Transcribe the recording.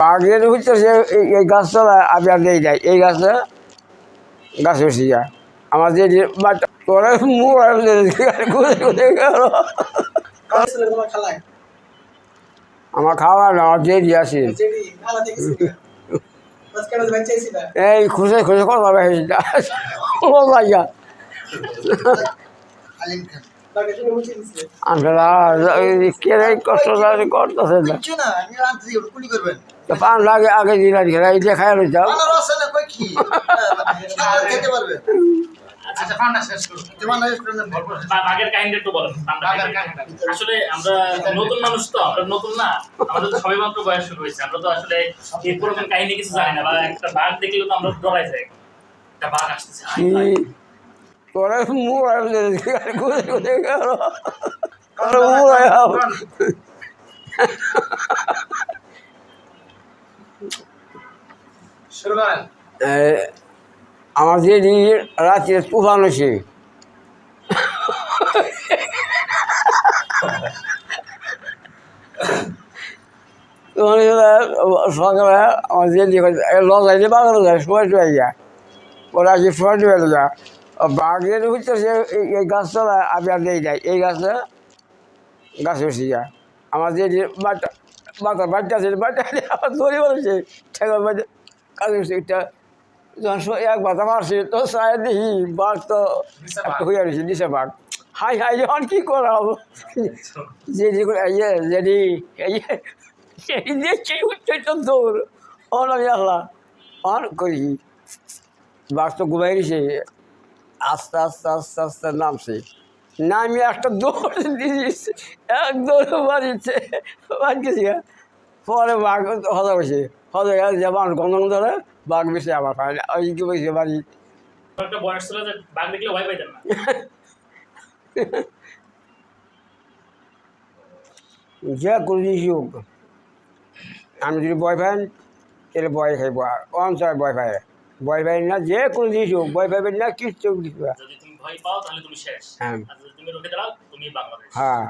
আগের হচ্ছে যে এই- এই গাছতলা আপনার এই যায় এই গাছটা গাছ উঠছি যায়। আমার যে বাট আমার খাওয়া না, আমার যে চাইছিল এই খুশে খুশে কথা হয়েছে খান। তাকে শুনে মুছে দিছে। আমরা কে কষ্ট করতেছে না। কিছু না আমি আনতে দিব কুলি করবেন। তো পান লাগে আগে এই রয়েছে না কই কি? হ্যাঁ, খেতে পারবে। আচ্ছা। আসলে আমরা নতুন মানুষ তো আমরা নতুন না আমাদের তো সবে মাত্র বয়স শুরু হয়েছে আমরা তো আসলে এই পুরোনো কাহিনী কিছু জানি না বা একটা বাঘ দেখলে তো আমরা ডরাই যাই। একটা বাঘ আসতেছে মোবাইল ঘুরে ঘুরে গেল। মোবাইল শুরু আমার যে রাত্রে তুফান হয়েছে। সকালে আমার যে লজাইলে বাগানো যায় টুয়ে যায়। ওরা সময় টুয়ে যায়। বাঘের হচ্ছে যে এই- এই গাছতলা আপনার এই যায় এই গাছটা গাছ উঠছি যায়। আমার যে যে বাচ্চা বাচ্চা আছে বাচ্চা আমার দড়ি বলেছে ঠেকার বাচ্চা কাজ উঠছে একটা যখন এক বাতা মারছে তো সায় দেখি বাঘ তো হয়ে রয়েছে নিচে বাঘ। হাই হাই যখন কী করা হব? যে ইয়ে যেদি ইয়ে সেই দেখছি তো দৌড়। অন আমি আল্লাহ অন করি। বাঘ তো ঘুমাই গেছে। আস্তে আস্তে আস্তে আস্তে নামছি। নামি একটা দৌড় দিয়েছিস এক দৌড় মারিছে বাড়ছে পরে বাঘ হজা বসে। হজা গেছে যে মানুষ গন্ধ ধরে বাঘ বেশি আবার পায় না। ওই কি বসে বাড়ি? আমার যে কোনো জিনিস হোক আমি যদি বয় পাই তাহলে বয় খাইব। অঞ্চল বয় পাই বয় পাই না যে কোনো জিনিস হোক ভয় পাইবেন না কিছু ভয় হ্যাঁ। হ্যাঁ।